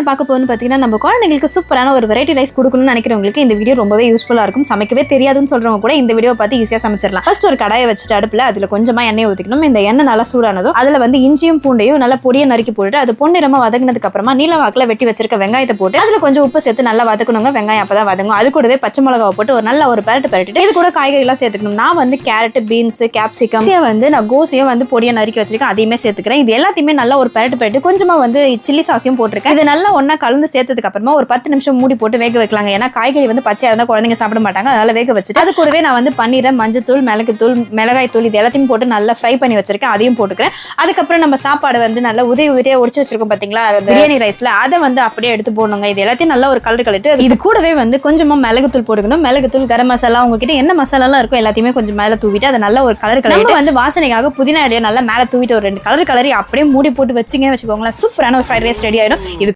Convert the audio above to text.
என்ன பார்க்க போகணும்னு பார்த்தீங்கன்னா நம்ம குழந்தைங்களுக்கு சூப்பரான ஒரு வெரைட்டி ரைஸ் கொடுக்கணும்னு நினைக்கிறவங்களுக்கு இந்த வீடியோ ரொம்பவே யூஸ்ஃபுல்லாக இருக்கும். சமைக்கவே தெரியாதுன்னு சொல்றவங்க கூட இந்த வீடியோ பார்த்து ஈஸியாக சமைச்சிடலாம். ஃபர்ஸ்ட் ஒரு கடாயை வச்சுட்டு அடுப்பில் அதில் கொஞ்சமாக எண்ணெய் ஊற்றிக்கணும் இந்த எண்ணெய் நல்லா சூடானதும் அதில் வந்து இஞ்சியும் பூண்டையும் நல்லா பொடியை நறுக்கி போட்டுட்டு அது பொண்ணிறமாக வதங்கினதுக்கு அப்புறமா நீல வாக்கில் வெட்டி வச்சிருக்க வெங்காயத்தை போட்டு அதில் கொஞ்சம் உப்பு சேர்த்து நல்லா வதக்கணுங்க. வெங்காயம் அப்போ தான் வதங்கும். அது கூடவே பச்சை மிளகாவை போட்டு ஒரு நல்ல ஒரு பரட்டு பரட்டிட்டு இது கூட காய்கறிலாம் சேர்த்துக்கணும். நான் வந்து கேரட் பீன்ஸ் கேப்சிகம் வந்து நான் கோசையும் வந்து பொடியை நறுக்கி வச்சிருக்கேன். அதையுமே சேர்த்துக்கிறேன். இது எல்லாத்தையுமே நல்லா ஒரு பரட்டு பரட்டு கொஞ்சமாக வந்து சில்லி சாஸையும் போட்டிருக்கேன். இது நல்லா ஒண்ணா கலந்து சேர்த்ததுக்கு அப்புறமா ஒரு பத்து நிமிஷம் மூடி போட்டு வேக வைக்கலாங்க. ஏன்னா காய்கறி வந்து பச்சையா இருந்தா குழந்தைங்க சாப்பிட மாட்டாங்க. அதனால வேக வச்சுட்டு அது கூடவே நான் வந்து பன்னீரை மஞ்சத்தூள் மிளகுத்தூள் மிளகாய் தூள் இது எல்லாத்தையும் போட்டு நல்லா ஃப்ரை பண்ணி வச்சிருக்கேன். அதையும் போட்டுக்கிறேன். அதுக்கப்புறம் நம்ம சாப்பாடு வந்து நல்லா உதவி உதவியா உடிச்சு வச்சிருக்கோம் பாத்தீங்களா? அந்த பிரியாணி ரைஸ்ல அதை வந்து அப்படியே எடுத்து போடணுங்க. இது எல்லாத்தையும் நல்லா ஒரு கலர் கலட்டு. இது கூடவே வந்து கொஞ்சமா மிளகுத்தூள் போட்டுக்கணும். மிளகுத்தூள் கரம் மசாலா உங்ககிட்ட என்ன மசாலாலாம் இருக்கும் எல்லாத்தையுமே கொஞ்சம் மேல தூவிட்டு அதை நல்லா ஒரு கலர் கலர் வந்து வாசனைக்காக புதினா இடையே நல்லா மேல தூவிட்டு ஒரு ரெண்டு கலர் கலரி அப்படியே மூடி போட்டு வச்சிங்கன்னு வச்சுக்கோங்களேன். சூப்பரான ஒரு ஃப்ரைட் ரைஸ் ரெடி ஆயிடும். இது